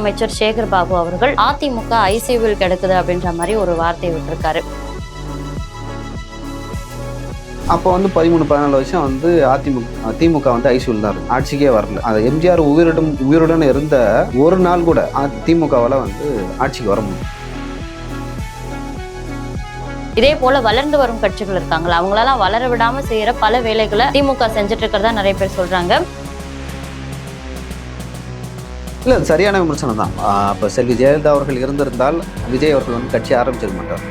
அமைச்சர் சேகர் பாபு அவர்கள் அதிமுக ஐசியூவில் கிடக்குது அப்படின்ற மாதிரி ஒரு வார்த்தை விட்டிருக்காரு. அப்போ வந்து பதிமூணு பதினாலு வருஷம் வந்து அதிமுக திமுக வந்து ஐசியூல் தான் இருக்கும் ஆட்சிக்கே வரல. அது எம்ஜிஆர் உயிரிடம் உயிருடன் இருந்த ஒரு நாள் கூட திமுகவால் வந்து ஆட்சிக்கு வர முடியும் இதே போல வளர்ந்து வரும் கட்சிகள் இருக்காங்களா? அவங்களெல்லாம் வளர விடாம செய்யற பல வேலைகளை திமுக செஞ்சுட்டு இருக்கிறதா நிறைய பேர் சொல்றாங்க. இல்லை அது சரியான விமர்சனம் தான். அப்போ செல்வி ஜெயலலிதா அவர்கள் இருந்திருந்தால் விஜய் அவர்கள் வந்து கட்சி ஆரம்பிச்சிருக்க மாட்டார்.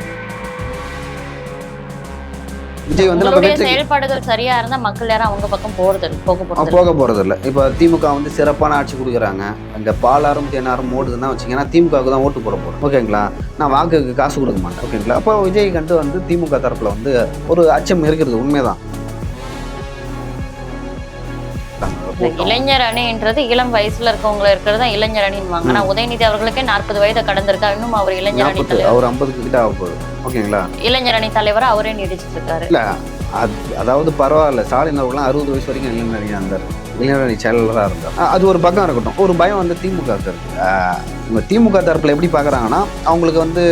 விஜய் வந்து நம்ம செயல்பாடுகள் சரியா இருந்தா மக்கள் யாரும் அவங்க பக்கம் போறது போக போறது போக போகிறது இல்லை. இப்போ திமுக வந்து சிறப்பான ஆட்சி கொடுக்குறாங்க. அங்கே பாலாரும் தேனாரும் ஓடுதுன்னா வச்சிங்கன்னா திமுகவுக்கு தான் ஓட்டு போட போகிறோம் ஓகேங்களா நான் வாக்குக்கு காசு கொடுக்க மாட்டேன். ஓகேங்களா அப்போ விஜய் கண்டு வந்து திமுக தரப்பில் வந்து ஒரு அச்சம் இருக்கிறது உண்மைதான். இளைஞர் அணின்றது இளம் வயசுல இருக்கவங்க இருக்கிறது தான் இளைஞர் அணின்வாங்க ஆனா உதயநிதி அவர்களுக்கே நாற்பது வயது கடந்திருக்கா? இன்னும் அவர் இளைஞர் அணி அவர் ஐம்பதுக்கு கிட்ட ஆக போகுது. ஓகேங்களா? இளைஞர் அணி தலைவரா அவரே நீடிச்சிட்டு இருக்காரு இல்லை அது அதாவது பரவாயில்ல. ஸ்டாலின் அவர்கள்லாம் அறுபது வயசு வரைக்கும் இளைஞர் இருந்தார். இளைஞரணி செயலராக இருந்தார். அது ஒரு பக்கம் இருக்கட்டும். ஒரு பயம் வந்து திமுக க்கு இருக்கு இவங்க திமுக தரப்பில் எப்படி பார்க்குறாங்கன்னா அவங்களுக்கு வந்து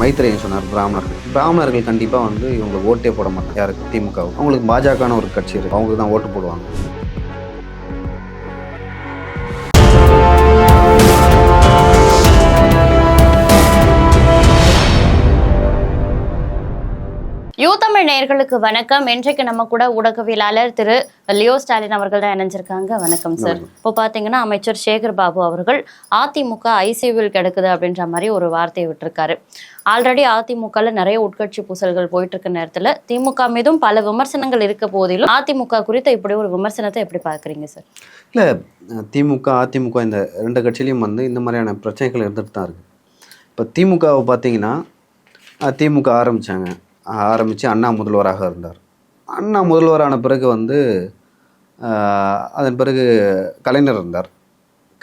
மைத்ரேயன் சொன்னார் பிராமணர்கள். பிராமணர்கள் கண்டிப்பாக வந்து இவங்க ஓட்டே போட மாட்டாங்க. யாருக்கு திமுக அவங்களுக்கு பாஜகன்னு ஒரு கட்சி இருக்குது அவங்களுக்கு தான் ஓட்டு போடுவாங்க. நேயர்களுக்கு வணக்கம். இன்றைக்கு நம்ம கூட ஊடகவியலாளர் திரு லியோ ஸ்டாலின் அவர்கள் தான் இணைஞ்சிருக்காங்க. வணக்கம் சார் இப்போ பாத்தீங்கன்னா அமைச்சர் சேகர் பாபு அவர்கள் அதிமுக ஐசியூவில் கிடக்குது அப்படின்ற மாதிரி ஒரு வார்த்தையை விட்டிருக்காரு. ஆல்ரெடி அதிமுகல நிறைய உட்கட்சி பூசல்கள் போயிட்டு இருக்க நேரத்துல திமுக மீதும் பல விமர்சனங்கள் இருக்க போதிலும் அதிமுக குறித்த இப்படி ஒரு விமர்சனத்தை எப்படி பார்க்கறீங்க சார் இல்லை திமுக அதிமுக இந்த ரெண்டு கட்சியிலையும் வந்து இந்த மாதிரியான பிரச்சனைகள் இருந்துட்டு தான் இருக்குது இப்போ திமுகவை பார்த்தீங்கன்னா திமுக ஆரம்பித்தாங்க ஆரம்பித்து அண்ணா முதல்வராக இருந்தார். அண்ணா முதல்வரான பிறகு வந்து அதன் பிறகு கலைஞர் இருந்தார்.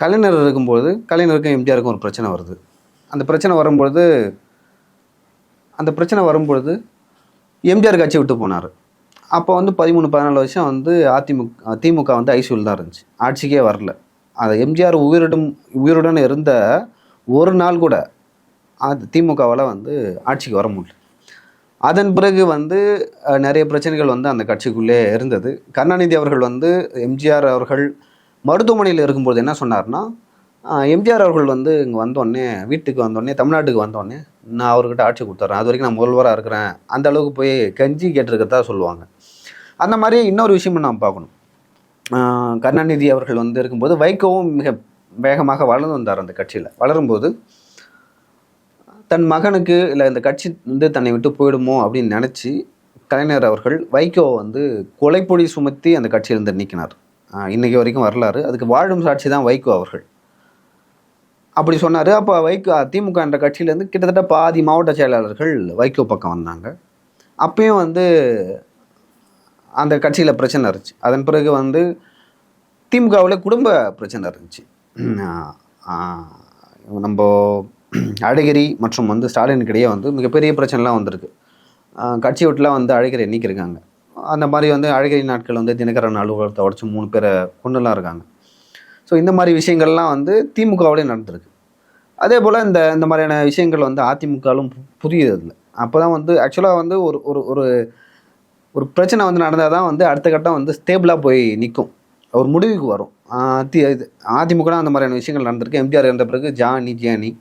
கலைஞர் இருக்கும்போது கலைஞருக்கும் எம்ஜிஆருக்கும் ஒரு பிரச்சனை வருது. அந்த பிரச்சனை வரும்பொழுது அந்த பிரச்சனை வரும்பொழுது எம்ஜிஆர் கட்சி விட்டு போனார். அப்போ வந்து பதிமூணு பதினாலு வருஷம் வந்து அதிமுக திமுக வந்து ஐசியூல் தான் இருந்துச்சு. ஆட்சிக்கே வரல. அது எம்ஜிஆர் உயிரிடம் உயிருடன் இருந்த ஒரு நாள் கூட அது திமுகவால் வந்து ஆட்சிக்கு வர முடியல. அதன் பிறகு வந்து நிறைய பிரச்சனைகள் வந்து அந்த கட்சிக்குள்ளே இருந்தது. கருணாநிதி அவர்கள் வந்து எம்ஜிஆர் அவர்கள் மருத்துவமனையில் இருக்கும்போது என்ன சொன்னார்னா எம்ஜிஆர் அவர்கள் வந்து இங்கே வந்தோடனே வீட்டுக்கு வந்தோடனே தமிழ்நாட்டுக்கு வந்தோடனே நான் அவர்கிட்ட ஆட்சி கொடுத்துட்றேன் அது வரைக்கும் நான் முதல்வராக இருக்கிறேன். அந்த அளவுக்கு போய் கஞ்சி கேட்டிருக்கிறதா சொல்லுவாங்க. அந்த மாதிரி இன்னொரு விஷயமும் நாம் பார்க்கணும். கருணாநிதி அவர்கள் வந்து இருக்கும்போது வைகோவும் மிக வேகமாக வளர்ந்து வந்தார் அந்த கட்சியில். வளரும்போது தன் மகனுக்கு இல்லை இந்த கட்சி வந்து தன்னை விட்டு போயிடுமோ அப்படின்னு நினச்சி கலைஞர் அவர்கள் வைகோவை வந்து கொலைப்பொடி சுமத்தி அந்த கட்சியிலிருந்து நீக்கினார். இன்றைக்கி வரைக்கும் வரலாறு. அதுக்கு வாழும் சாட்சி தான் வைகோ அவர்கள். அப்படி சொன்னார். அப்போ வைகோ திமுக என்ற கட்சியிலேருந்து கிட்டத்தட்ட பாதி மாவட்ட செயலாளர்கள் வைகோ பக்கம் வந்தாங்க. அப்பயும் வந்து அந்த கட்சியில் பிரச்சனை இருந்துச்சு. அதன் பிறகு வந்து திமுகவில் குடும்ப பிரச்சனை இருந்துச்சு. நம்ம அழகிரி மற்றும் வந்து ஸ்டாலினுக்கிடையே வந்து மிகப்பெரிய பிரச்சனைலாம் வந்திருக்கு. கட்சி விட்டுலாம் வந்து அழகிரி நீக்கியிருக்காங்க. அந்த மாதிரி வந்து அழகிரி நாட்கள் வந்து தினகரன் அலுவலகத்தை உடச்சி மூணு பேரை கொண்டுலாம் இருக்காங்க. ஸோ இந்த மாதிரி விஷயங்கள்லாம் வந்து திமுகவிலே நடந்திருக்கு. அதே போல் இந்த இந்த மாதிரியான விஷயங்கள் வந்து அதிமுகவிலும் புதியது இல்லை அப்போ தான் வந்து ஆக்சுவலாக வந்து ஒரு ஒரு ஒரு ஒரு பிரச்சனை வந்து நடந்தால் தான் வந்து அடுத்த கட்டம் வந்து ஸ்டேபிளாக போய் நிற்கும் ஒரு முடிவுக்கு வரும். அதி தி இது அதிமுக அந்த மாதிரியான விஷயங்கள் நடந்திருக்கு. எம்ஜிஆர் இருந்த பிறகு ஜானி ஜியானி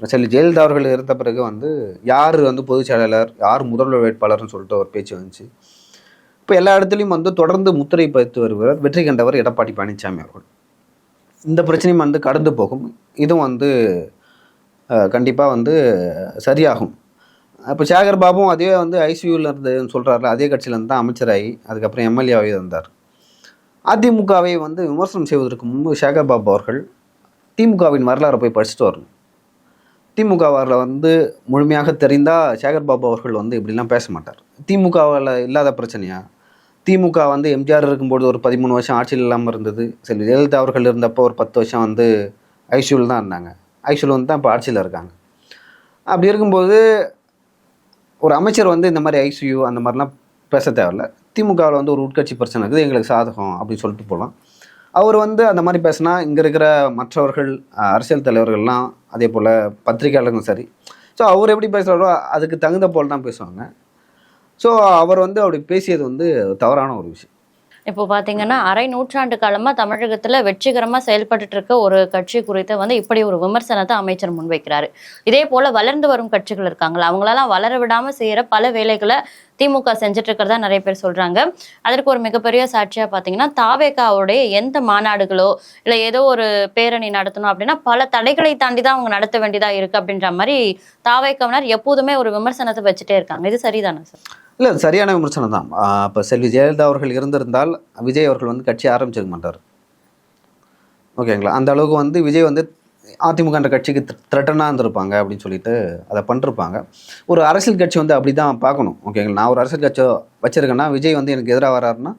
செல்வி ஜெயலலிதா அவர்கள் இருந்த பிறகு வந்து யார் வந்து பொதுச் செயலாளர் யார் முதல்வர் வேட்பாளர்னு சொல்லிட்டு ஒரு பேச்சு வந்துச்சு. இப்போ எல்லா இடத்துலையும் வந்து தொடர்ந்து முத்திரை பதித்து வருகிறார் வெற்றி கண்டவர் எடப்பாடி பழனிசாமி அவர்கள். இந்த பிரச்சனையும் வந்து கடந்து போகும். இதுவும் வந்து கண்டிப்பாக வந்து சரியாகும். இப்போ சேகர் பாபுவும் அதே வந்து ஐசியூவில் இருந்ததுன்னு சொல்கிறாருல அதே கட்சியிலேருந்து தான் அமைச்சராகி அதுக்கப்புறம் எம்எல்ஏவாகவே இருந்தார் அதிமுகவை வந்து விமர்சனம் செய்வதற்கு முன்பு சேகர் பாபு அவர்கள் திமுகவின் வரலாறை போய் படிச்சுட்டு வரணும். திமுக வரலாறு வந்து முழுமையாக தெரிந்தால் சேகர்பாபு அவர்கள் வந்து இப்படிலாம் பேச மாட்டார். திமுகவில் இல்லாத பிரச்சனையா? திமுக வந்து எம்ஜிஆர் இருக்கும்போது ஒரு பதிமூணு வருஷம் ஆட்சியில் இல்லாமல் இருந்தது. சரி ஜெயலலிதா அவர்கள் இருந்தப்போ ஒரு பத்து வருஷம் வந்து ஐசியூவில் தான் இருந்தாங்க. ஐசியூவில் வந்து தான் இப்போ ஆட்சியில் இருக்காங்க. அப்படி இருக்கும்போது ஒரு அமைச்சர் வந்து இந்த மாதிரி ஐசியூ அந்த மாதிரிலாம் பேச தேவையில்ல. திமுகவில் வந்து ஒரு உட்கட்சி பிரச்சனை இருக்குது. எங்களுக்கு சாதகம் அப்படின்னு சொல்லிட்டு போகலாம். அவர் வந்து அந்த மாதிரி பேசினா இங்கே இருக்கிற மற்றவர்கள் அரசியல் தலைவர்கள்லாம் அதே போல் பத்திரிகையாளர்களும் சரி. ஸோ அவர் எப்படி பேசுகிறாரோ அதுக்கு தகுந்த போல் தான் பேசுவாங்க. ஸோ அவர் வந்து அப்படி பேசியது வந்து தவறான ஒரு விஷயம். இப்போ பார்த்தீங்கன்னா அரை நூற்றாண்டு காலமாக தமிழகத்தில் வெற்றிகரமாக செயல்பட்டுட்டு இருக்க ஒரு கட்சி குறித்து வந்து இப்படி ஒரு விமர்சனத்தை அமைச்சர் முன்வைக்கிறாரு. இதே போல் வளர்ந்து வரும் கட்சிகள் இருக்காங்களா அவங்களெல்லாம் வளர விடாமல் செய்கிற பல வேலைகளை திமுக செஞ்சுட்டு இருக்கிறதா நிறைய பேர் சொல்றாங்க. அதற்கு ஒரு மிகப்பெரிய சாட்சியா பாத்தீங்கன்னா தாவேகாவுடைய எந்த மாநாடுகளோ இல்ல ஏதோ ஒரு பேரணி நடத்தணும் அப்படின்னா பல தடைகளை தாண்டி தான் அவங்க நடத்த வேண்டியதா இருக்கு அப்படின்ற மாதிரி தாவேக்கவினர் எப்போதுமே ஒரு விமர்சனத்தை வச்சுட்டே இருக்காங்க. இது சரிதானே சார்? இல்லை சரியான விமர்சனம் தான் இப்போ செல்வி ஜெயலலிதா அவர்கள் இருந்திருந்தால் விஜய் அவர்கள் வந்து கட்சி ஆரம்பிச்சிருக்க மாட்டார். ஓகேங்களா? அந்த அளவுக்கு வந்து விஜய் வந்து அதிமுகன்ற கட்சிக்கு த்ரெட்டனாக இருந்திருப்பாங்க அப்படின்னு சொல்லிட்டு அதை பண்ணிருப்பாங்க. ஒரு அரசியல் கட்சி வந்து அப்படி தான் பார்க்கணும் ஓகேங்களா நான் ஒரு அரசியல் கட்சி வச்சிருக்கேன்னா விஜய் வந்து எனக்கு எதிராக வராருன்னா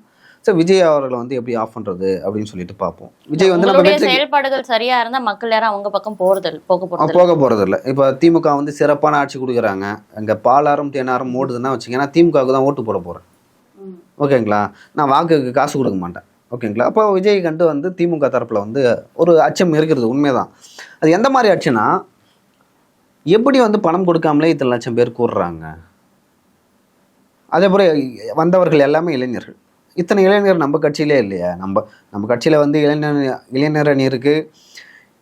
ஸோ விஜய் அவர்களை வந்து எப்படி ஆஃப் பண்ணுறது அப்படின்னு சொல்லிட்டு பார்ப்போம். விஜய் வந்து நம்ம செயல்பாடுகள் சரியா இருந்தா மக்கள் யாரும் அவங்க பக்கம் இல்ல- போக போறது இல்ல. போக போகிறது இல்லை இப்போ திமுக வந்து சிறப்பான ஆட்சி கொடுக்குறாங்க. இங்கே பாலாரம் தேனாரம் ஓடுதுன்னா வச்சிங்கன்னா திமுகவுக்கு தான் ஓட்டு போட போகிறேன் ஓகேங்களா நான் வாக்குக்கு காசு கொடுக்க மாட்டேன். ஓகேங்களா? அப்போ விஜய்கண்டு வந்து திமுக தரப்பில் வந்து ஒரு அச்சம் இருக்கிறது உண்மைதான். அது எந்த மாதிரி அச்சம்னா எப்படி வந்து பணம் கொடுக்காமலே இத்தனை லட்சம் பேர் கூடுறாங்க? அதே போல் வந்தவர்கள் எல்லாமே இளைஞர்கள். இத்தனை இளைஞர் நம்ம கட்சியிலே இல்லையா? நம்ம நம்ம கட்சியில் வந்து இளைஞர் இளைஞர் அணி இருக்குது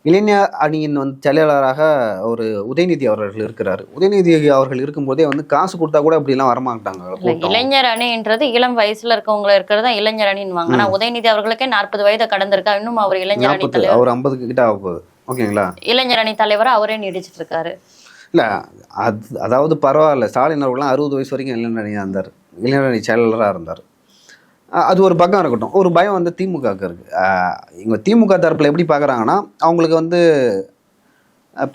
இளைஞர் அணியின் வந்து செயலாளராக ஒரு உதயநிதி அவர்கள் இருக்கிறார். உதயநிதி அவர்கள் இருக்கும்போதே வந்து காசு கொடுத்தா கூட அப்படிலாம் வரமாட்டாங்க. இளைஞர் அணின்றது இளம் வயசுல இருக்கவங்க இருக்கிறது தான் இளைஞர் அணின்னுவாங்க. ஆனா உதயநிதி அவர்களுக்கே நாற்பது வயதை கடந்திருக்கா? இன்னும் அவர் இளைஞர் அணி தலைவர் அவர் ஐம்பதுக்கு கிட்ட ஆக போகுது. ஓகேங்களா? இளைஞர் அணி தலைவரா அவரே நீடிச்சிட்டு இருக்காரு இல்லை அது அதாவது பரவாயில்ல. ஸ்டாலின் அவர்கள்லாம் அறுபது வயசு வரைக்கும் இளைஞர் அணியாக இருந்தார். இளைஞர் அணி செயலாளராக இருந்தார். அது ஒரு பக்கம் இருக்கட்டும். ஒரு பயம் வந்து திமுகவுக்கு இருக்குது இவங்க திமுக தரப்பில் எப்படி பார்க்குறாங்கன்னா அவங்களுக்கு வந்து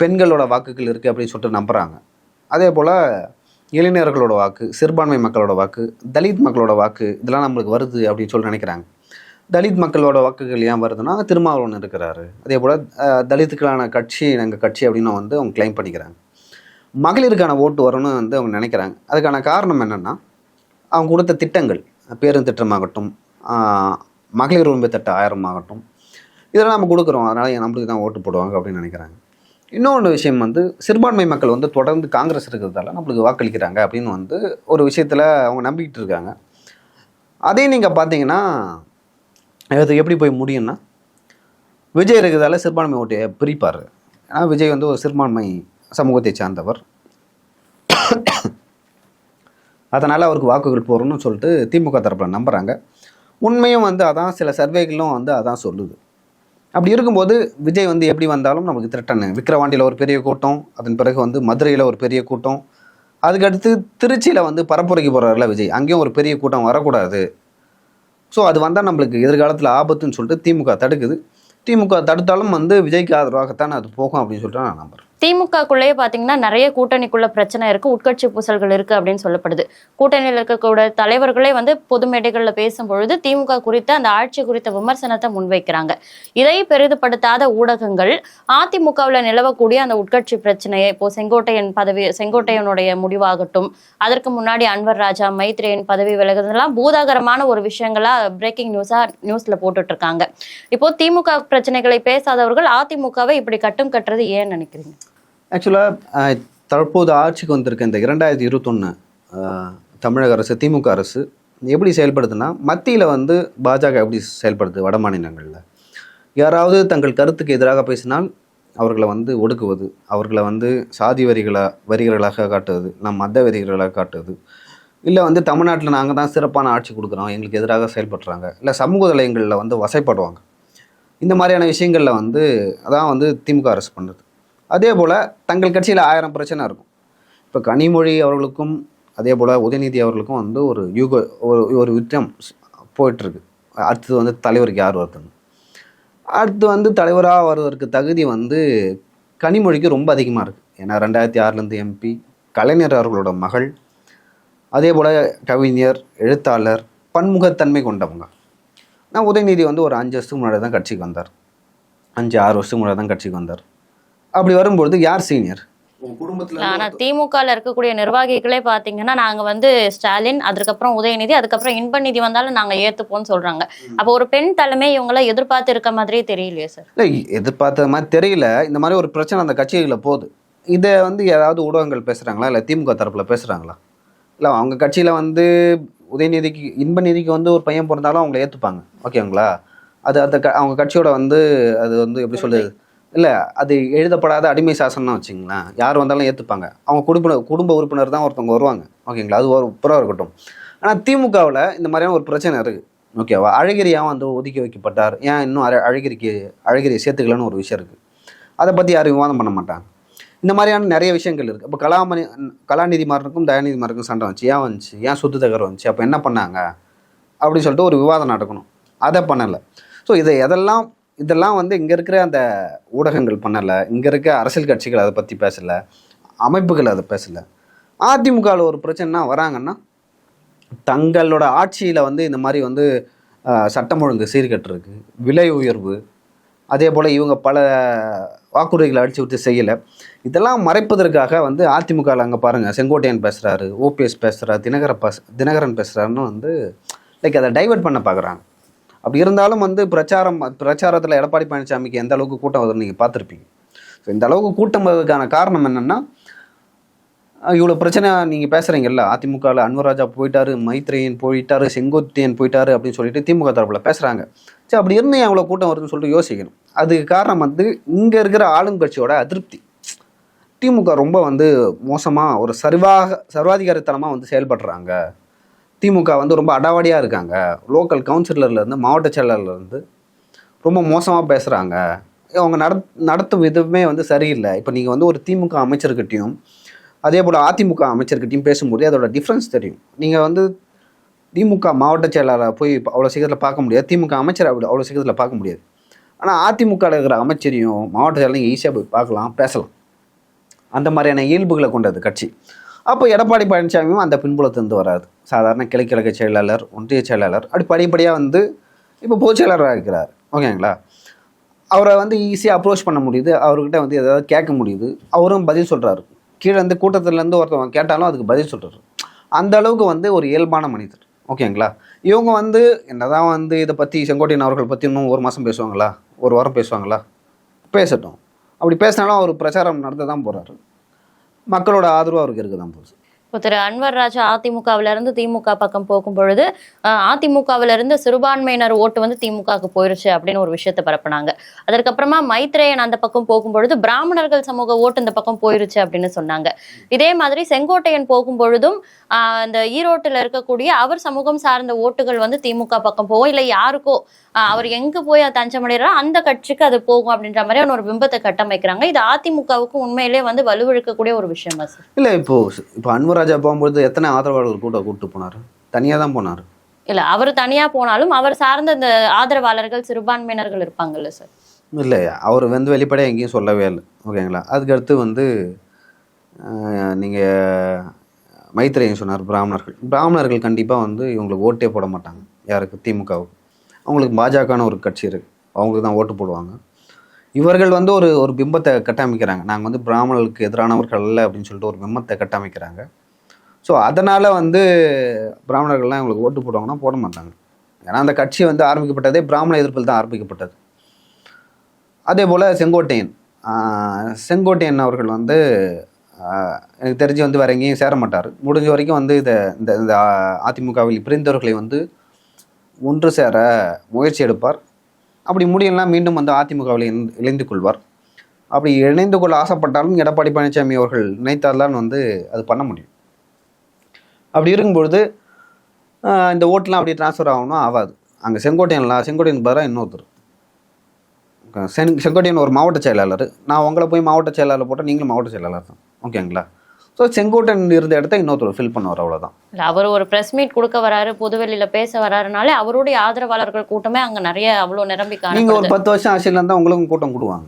பெண்களோட வாக்குகள் இருக்குது அப்படின்னு சொல்லிட்டு நம்புகிறாங்க அதே போல் இளைஞர்களோட வாக்கு சிறுபான்மை மக்களோட வாக்கு தலித் மக்களோட வாக்கு இதெல்லாம் நம்மளுக்கு வருது அப்படின்னு சொல்லி நினைக்கிறாங்க. தலித் மக்களோட வாக்குகள் ஏன் வருதுன்னா திருமாவளவன் இருக்கிறாரு. அதே போல் தலித்துக்களான கட்சி எங்கள் கட்சி அப்படின்னு வந்து அவங்க கிளைம் பண்ணிக்கிறாங்க. மகளிருக்கான ஓட்டு வரும்னு வந்து அவங்க நினைக்கிறாங்க. அதுக்கான காரணம் என்னென்னா அவங்க கொடுத்த திட்டங்கள். பேருந்து திட்டமாகட்டும் மகளிர் உரிமை திட்டம் ஆயிரம் ஆகட்டும் இதெல்லாம் நம்ம கொடுக்குறோம். அதனால் நம்மளுக்கு தான் ஓட்டு போடுவாங்க அப்படின்னு நினைக்கிறாங்க. இன்னொன்று விஷயம் வந்து சிறுபான்மை மக்கள் வந்து தொடர்ந்து காங்கிரஸ் இருக்கிறதால நம்மளுக்கு வாக்களிக்கிறாங்க அப்படின்னு வந்து ஒரு விஷயத்தில் அவங்க நம்பிக்கிட்டு இருக்காங்க. அதே நீங்கள் பார்த்தீங்கன்னா அது எப்படி போய் முடியும்னா விஜய் இருக்கிறதால சிறுபான்மை ஓட்டையை பிரிப்பார். ஏன்னா விஜய் வந்து ஒரு சிறுபான்மை சமூகத்தை சார்ந்தவர். அதனால் அவருக்கு வாக்குகள் போகிறோம்னு சொல்லிட்டு திமுக தரப்பில் நம்புகிறாங்க உண்மையும் வந்து அதான் சில சர்வேகளும் வந்து அதான் சொல்லுது. அப்படி இருக்கும்போது விஜய் வந்து எப்படி வந்தாலும் நமக்கு திரட்டனு விக்கிரவாண்டியில் ஒரு பெரிய கூட்டம் அதன் பிறகு வந்து மதுரையில் ஒரு பெரிய கூட்டம். அதுக்கடுத்து திருச்சியில் வந்து பரப்புரைக்கு போகிறாருல விஜய். அங்கேயும் ஒரு பெரிய கூட்டம் வரக்கூடாது. ஸோ அது வந்தால் நம்மளுக்கு எதிர்காலத்தில் ஆபத்துன்னு சொல்லிட்டு திமுக தடுக்குது. திமுக தடுத்தாலும் வந்து விஜய்க்கு ஆதரவாகத்தான் அது போகும் அப்படின்னு சொல்லிட்டு நான் நம்புறேன். திமுகக்குள்ளேயே பார்த்தீங்கன்னா நிறைய கூட்டணிக்குள்ள பிரச்சனை இருக்கு உட்கட்சி பூசல்கள் இருக்கு அப்படின்னு சொல்லப்படுது. கூட்டணியில் இருக்கக்கூடிய தலைவர்களே வந்து பொது மேடைகளில் பேசும் பொழுது திமுக குறித்த அந்த ஆட்சி குறித்த விமர்சனத்தை முன்வைக்கிறாங்க. இதை பெரிதுபடுத்தாத ஊடகங்கள் அதிமுகவில் நிலவக்கூடிய அந்த உட்கட்சி பிரச்சனையை இப்போ செங்கோட்டையன் பதவி செங்கோட்டையனுடைய முடிவாகட்டும் அதற்கு முன்னாடி அன்வர் ராஜா மைத்ரேயன் பதவி விலகுதெல்லாம் பூதாகரமான ஒரு விஷயங்களா பிரேக்கிங் நியூஸா நியூஸ்ல போட்டுட்டு இருக்காங்க இப்போ திமுக பிரச்சனைகளை பேசாதவர்கள் அதிமுகவை இப்படி கட்டும் கட்டுறது ஏன் நினைக்கிறீங்க? ஆக்சுவலாக தற்போது ஆட்சிக்கு வந்திருக்க இந்த இரண்டாயிரத்தி இருபத்தொன்று தமிழக அரசு திமுக அரசு எப்படி செயல்படுதுன்னா மத்தியில் வந்து பாஜக எப்படி செயல்படுது வட மாநிலங்களில்? யாராவது தங்கள் கருத்துக்கு எதிராக பேசினால் அவர்களை வந்து ஒடுக்குவது அவர்களை வந்து சாதி வரிகளாக வரிகளாக காட்டுவது நம் மத வரிகளாக காட்டுவது. இல்லை வந்து தமிழ்நாட்டில் நாங்கள் தான் சிறப்பான ஆட்சி கொடுக்குறோம் எங்களுக்கு எதிராக செயல்படுறாங்க. இல்லை சமூக தலையங்களில் வந்து வசைப்படுவாங்க. இந்த மாதிரியான விஷயங்களில் வந்து அதான் வந்து திமுக அரசு பண்ணுறது அதே போல் தங்கள் கட்சியில் ஆயிரம் பிரச்சனை இருக்கும். இப்போ கனிமொழி அவர்களுக்கும் அதே போல் உதயநிதி அவர்களுக்கும் வந்து ஒரு யூக ஒரு ஒரு யுத்தம் போயிட்டுருக்கு. அடுத்தது வந்து தலைவருக்கு யார் வருதுன்னு. அடுத்து வந்து தலைவராக வருவதற்கு தகுதி வந்து கனிமொழிக்கு ரொம்ப அதிகமாக இருக்குது ஏன்னா ரெண்டாயிரத்தி ஆறுலேருந்து எம்பி கலைஞர் அவர்களோட மகள் அதே போல் கவிஞர் எழுத்தாளர் பன்முகத்தன்மை கொண்டவங்க. நான் உதயநிதி வந்து ஒரு அஞ்சு வருஷத்துக்கு முன்னாடி தான் கட்சிக்கு வந்தார். அஞ்சு ஆறு வருஷத்துக்கு முன்னாடி தான் கட்சிக்கு வந்தார். அப்படி வரும்பொழுது யார் சீனியர் ஆனா திமுகல இருக்கக்கூடிய நிர்வாகிகளே பாத்தீங்கன்னா நாங்க வந்து ஸ்டாலின் அதுக்கப்புறம் உதயநிதி அதுக்கப்புறம் இன்பநிதி வந்தாலும் நாங்க ஏத்துப்போம்னு சொல்றாங்க. அப்ப ஒரு பெண் தலைமை இவங்கள எதிர்பார்த்து இருக்க மாதிரியே தெரியலையே சார் இல்லை எதிர்பார்த்த மாதிரி தெரியல. இந்த மாதிரி ஒரு பிரச்சனை அந்த கட்சிகளில் போகுது. இதை வந்து ஏதாவது ஊடகங்கள் பேசுகிறாங்களா இல்லை திமுக தரப்பில் பேசுகிறாங்களா இல்லை அவங்க கட்சியில் வந்து உதயநிதிக்கு இன்பநிதிக்கு வந்து ஒரு பையன் பிறந்தாலும் அவங்கள ஏற்றுப்பாங்க ஓகேங்களா? அது அந்த க அவங்க கட்சியோட வந்து அது வந்து எப்படி சொல்லுது இல்லை அது எழுதப்படாத அடிமை சாசனம் வச்சுங்களேன் யார் வந்தாலும் ஏற்றுப்பாங்க அவங்க குடும்ப குடும்ப உறுப்பினர் தான் ஒருத்தவங்க வருவாங்க. ஓகேங்களா? அது ஒரு புறம் இருக்கட்டும். ஆனால் திமுகவில் இந்த மாதிரியான ஒரு பிரச்சனை இருக்குது ஓகேவா? அழகிரியாக வந்து ஒதுக்கி வைக்கப்பட்டார்? ஏன் இன்னும் அழ அழகிரிக்கு அழகிரியை சேர்த்துக்கலன்னு ஒரு விஷயம் இருக்குது அதை பற்றி யாரும் விவாதம் பண்ண மாட்டாங்க. இந்த மாதிரியான நிறைய விஷயங்கள் இருக்குது இப்போ கலாமணி கலாநிதி தயாநிதிமாருக்கும் சண்டை வந்துச்சு. ஏன் வந்துச்சு? ஏன் சொத்து தகரம் வந்துச்சு? அப்போ என்ன பண்ணாங்க? அப்படின்னு சொல்லிட்டு ஒரு விவாதம் நடக்கணும். அதை பண்ணலை. ஸோ இதை எதெல்லாம் இதெல்லாம் வந்து இங்கே இருக்கிற அந்த ஊடகங்கள் பண்ணலை. இங்கே இருக்க அரசியல் கட்சிகள் அதை பற்றி பேசலை. அமைப்புகள் அதை பேசலை. அதிமுகவில் ஒரு பிரச்சனைனா வராங்கன்னா தங்களோட ஆட்சியில் வந்து இந்த மாதிரி வந்து சட்டம் ஒழுங்கு சீர்கட்டுருக்கு. விலை உயர்வு அதே போல் இவங்க பல வாக்குறுதிகளை அடித்து விட்டு செய்யலை. இதெல்லாம் மறைப்பதற்காக வந்து அதிமுகவில் அங்கே பாருங்கள் செங்கோட்டையன் பேசுகிறாரு ஓபிஎஸ் பேசுகிறார் தினகர பஸ் தினகரன் பேசுகிறாருன்னு வந்து லைக் அதை டைவர்ட் பண்ண பார்க்குறாங்க அப்படி இருந்தாலும் வந்து பிரச்சாரம் பிரச்சாரத்தில் எடப்பாடி பழனிசாமிக்கு எந்த அளவுக்கு கூட்டம் வருதுன்னு நீங்கள் பார்த்துருப்பீங்க. ஸோ இந்த அளவுக்கு கூட்டம் வர்றதுக்கான காரணம் என்னென்னா இவ்வளோ பிரச்சனை நீங்கள் பேசுகிறீங்கல்ல அதிமுகவில் அன்வராஜா போயிட்டாரு மைத்ரேயன் போயிட்டாரு செங்கோத்தியன் போயிட்டாரு அப்படின்னு சொல்லிட்டு திமுக தரப்பில் பேசுகிறாங்க சரி அப்படி இருந்து எவ்வளோ கூட்டம் வருதுன்னு சொல்லிட்டு யோசிக்கணும். அதுக்கு காரணம் வந்து இங்கே இருக்கிற ஆளுங்கட்சியோட அதிருப்தி. திமுக ரொம்ப வந்து மோசமாக ஒரு சர்வாக சர்வாதிகாரத்தனமாக வந்து செயல்படுறாங்க. திமுக வந்து ரொம்ப அடாவடியாக இருக்காங்க. லோக்கல் கவுன்சிலர்லேருந்து மாவட்ட செயலாளர்லேருந்து ரொம்ப மோசமாக பேசுகிறாங்க அவங்க நட நடத்தும் விதமே வந்து சரியில்லை. இப்போ நீங்கள் வந்து ஒரு திமுக அமைச்சர்கிட்டையும் அதே போல் அதிமுக அமைச்சர்கிட்டையும் பேசும்போது அதோட டிஃப்ரென்ஸ் தெரியும். நீங்கள் வந்து திமுக மாவட்ட செயலாளரை போய் அவ்வளோ சீக்கிரத்தில் பார்க்க முடியாது. திமுக அமைச்சர் அப்படி அவ்வளோ சீக்கிரத்தில் பார்க்க முடியாது. ஆனால் அதிமுகவில் இருக்கிற அமைச்சரையும் மாவட்ட செயலாளரையும் ஈஸியாக போய் பார்க்கலாம் பேசலாம். அந்த மாதிரியான இயல்புகளை கொண்டது கட்சி. அப்போ எடப்பாடி பழனிசாமியும் அந்த பின்புலத்திலிருந்து வராது சாதாரண கிழக்கிழக்கு செயலாளர் ஒன்றிய செயலாளர் அப்படி படிப்படியாக வந்து இப்போ பொதுச் செயலாளராக இருக்கிறார். ஓகேங்களா? அவரை வந்து ஈஸியாக அப்ரோச் பண்ண முடியுது. அவர்கிட்ட வந்து ஏதாவது கேட்க முடியுது. அவரும் பதில் சொல்கிறாரு கீழே இருந்து கூட்டத்துலேருந்து ஒருத்தவங்க கேட்டாலும் அதுக்கு பதில் சொல்கிறாரு அந்த அளவுக்கு வந்து ஒரு இயல்பான மனிதர். ஓகேங்களா? இவங்க வந்து என்னதான் வந்து இதை பற்றி செங்கோட்டையன் அவர்கள் பற்றி இன்னும் ஒரு மாதம் பேசுவாங்களா? ஒரு வாரம் பேசுவாங்களா? பேசட்டும். அப்படி பேசினாலும் அவர் பிரச்சாரம் நடத்த தான் போகிறாரு மக்களோட ஆதரவு அவருக்கு இருக்க தான் போகுது. இப்போ திரு அன்வர் ராஜா அதிமுகவிலிருந்து திமுக பக்கம் போகும் பொழுது அதிமுகவிலிருந்து சிறுபான்மையினர் ஓட்டு வந்து திமுகவுக்கு போயிருச்சு அப்படின்னு ஒரு விஷயத்தை பரப்புனாங்க. அதற்கப்புறமா மைத்ரேயன் அந்த பக்கம் போகும் பொழுது பிராமணர்கள் சமூக ஓட்டு இந்த பக்கம் போயிருச்சு அப்படின்னு சொன்னாங்க. இதே மாதிரி செங்கோட்டையன் போகும் பொழுதும் அந்த இந்த ஈரோட்டுல இருக்கக்கூடிய அவர் சமூகம் சார்ந்த ஓட்டுகள் வந்து திமுக பக்கம் போகும் இல்லை யாருக்கோ அவர் எங்க போய் தஞ்சமடைகிறாரோ அந்த கட்சிக்கு அது போகும் அப்படின்ற மாதிரியான ஒரு பிம்பத்தை கட்டமைக்கிறாங்க. இது அதிமுகவுக்கு உண்மையிலே வந்து வலுவிழக்கக்கூடிய ஒரு விஷயமா சார்? இல்லை இப்போ இப்போ அன்வராஜா போகும்பொழுது எத்தனை ஆதரவாளர்கள் கூட கூப்பிட்டு போனார்? தனியாக தான் போனார். இல்ல அவர் தனியா போனாலும் அவர் சார்ந்த இந்த ஆதரவாளர்கள் சிறுபான்மையினர்கள் இருப்பாங்கல்ல சார். இல்லை அவர் வந்து வெளிப்படையாக எங்கேயும் சொல்லவே இல்லை. ஓகேங்களா? அதுக்கடுத்து வந்து நீங்கள் மைத்திரையன் சொன்னார் பிராமணர்கள். பிராமணர்கள் கண்டிப்பாக வந்து இவங்களுக்கு ஓட்டே போட மாட்டாங்க யாருக்கு? திமுகவுக்கு. அவங்களுக்கு பாஜகன்னு ஒரு கட்சி இருக்குது அவங்களுக்கு தான் ஓட்டு போடுவாங்க. இவர்கள் வந்து ஒரு ஒரு பிம்பத்தை கட்டமைக்கிறாங்க. நாங்கள் வந்து பிராமணர்களுக்கு எதிரானவர்கள் அல்ல அப்படின்னு சொல்லிட்டு ஒரு பிம்பத்தை கட்டமைக்கிறாங்க. ஸோ அதனால் வந்து பிராமணர்கள்லாம் இவங்களுக்கு ஓட்டு போடுவாங்கன்னா போட மாட்டாங்க. ஏன்னா அந்த கட்சி வந்து ஆரம்பிக்கப்பட்டதே பிராமண எதிர்ப்பில் தான் ஆரம்பிக்கப்பட்டது. அதே போல் செங்கோட்டையன். செங்கோட்டையன் அவர்கள் வந்து எனக்கு தெரிஞ்சு வந்து வேற எங்கேயும் சேர மாட்டார். முடிஞ்ச வரைக்கும் வந்து இதை இந்த இந்த அதிமுகவில் பிரிந்தவர்களை வந்து ஒன்று சேர முயற்சி எடுப்பார். அப்படி முடியலாம் மீண்டும் வந்து அதிமுகவில் இணைந்து- இணைந்து கொள்வார். அப்படி இணைந்து கொள்ள ஆசைப்பட்டாலும் எடப்பாடி பழனிசாமி அவர்கள் நினைத்தால்தான் வந்து அது பண்ண முடியும். அப்படி இருக்கும்பொழுது இந்த ஓட்டெலாம் அப்படி ட்ரான்ஸ்ஃபர் ஆகணும்? ஆகாது. அங்கே செங்கோட்டையன்லாம் செங்கோட்டையன் பதிலாக இன்னொருத்தர். செங் செங்கோட்டையன் ஒரு மாவட்ட செயலாளர். நான் உங்களை போய் மாவட்ட செயலாளர் போட்டால் நீங்களும் மாவட்ட செயலாளர் தான். ஓகேங்களா? ஸோ செங்கோட்டையன் இருந்த இடத்த இன்னொருத்தர் ஃபில் பண்ணுவார் அவ்வளோதான் இல்ல அவர் ஒரு பிரஸ் மீட் கொடுக்க வராரு பொதுவெளியில பேச வராருனாலே அவருடைய ஆதரவாளர்கள் கூட்டமே அங்க நிறைய அவ்வளவு நிரம்பி நீங்கள் ஒரு பத்து வருஷம் ஆட்சியில் இருந்தால் உங்களுக்கும் கூட்டம் கூடுவாங்க.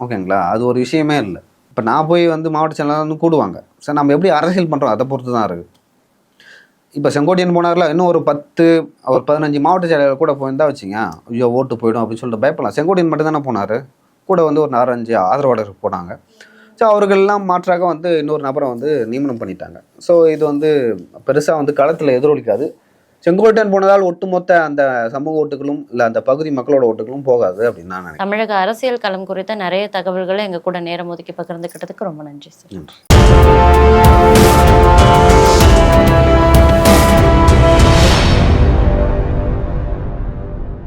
ஓகேங்களா? அது ஒரு விஷயமே இல்லை. இப்போ நான் போய் வந்து மாவட்ட செயலாளர் வந்து கூடுவாங்க. சார் நம்ம எப்படி அரசியல் பண்ணுறோம் அதை பொறுத்து தான் இருக்குது இப்போ செங்கோட்டியன் போனார்ல இன்னும் ஒரு பத்து ஒரு பதினஞ்சு மாவட்ட செயலாளர் கூட போயிருந்தா வச்சுங்க. ஐயோ ஓட்டு போயிடும் அப்படின்னு சொல்லிட்டு பயப்படலாம். செங்கோட்டியன் மட்டும் தானே போனார். கூட வந்து ஒரு நாலஞ்சு ஆதரவாளர்கள் போனாங்க. ஸோ அவர்கள்லாம் மாற்றாக வந்து இன்னொரு நபரை வந்து நியமனம் பண்ணிட்டாங்க. ஸோ இது வந்து பெருசாக வந்து களத்தில் எதிரொலிக்காது. செங்கோட்டையன் போனதால் ஒட்டுமொத்த அந்த சமூக ஓட்டுகளும் இல்லை அந்த பகுதி மக்களோட ஓட்டுகளும் போகாது அப்படின்னு நான் தமிழக அரசியல் களம் குறித்த நிறைய தகவல்களை எங்கள் கூட நேரம் ஒதுக்கி பகிர்ந்துக்கிட்டதுக்கு ரொம்ப நன்றி சார். நன்றி.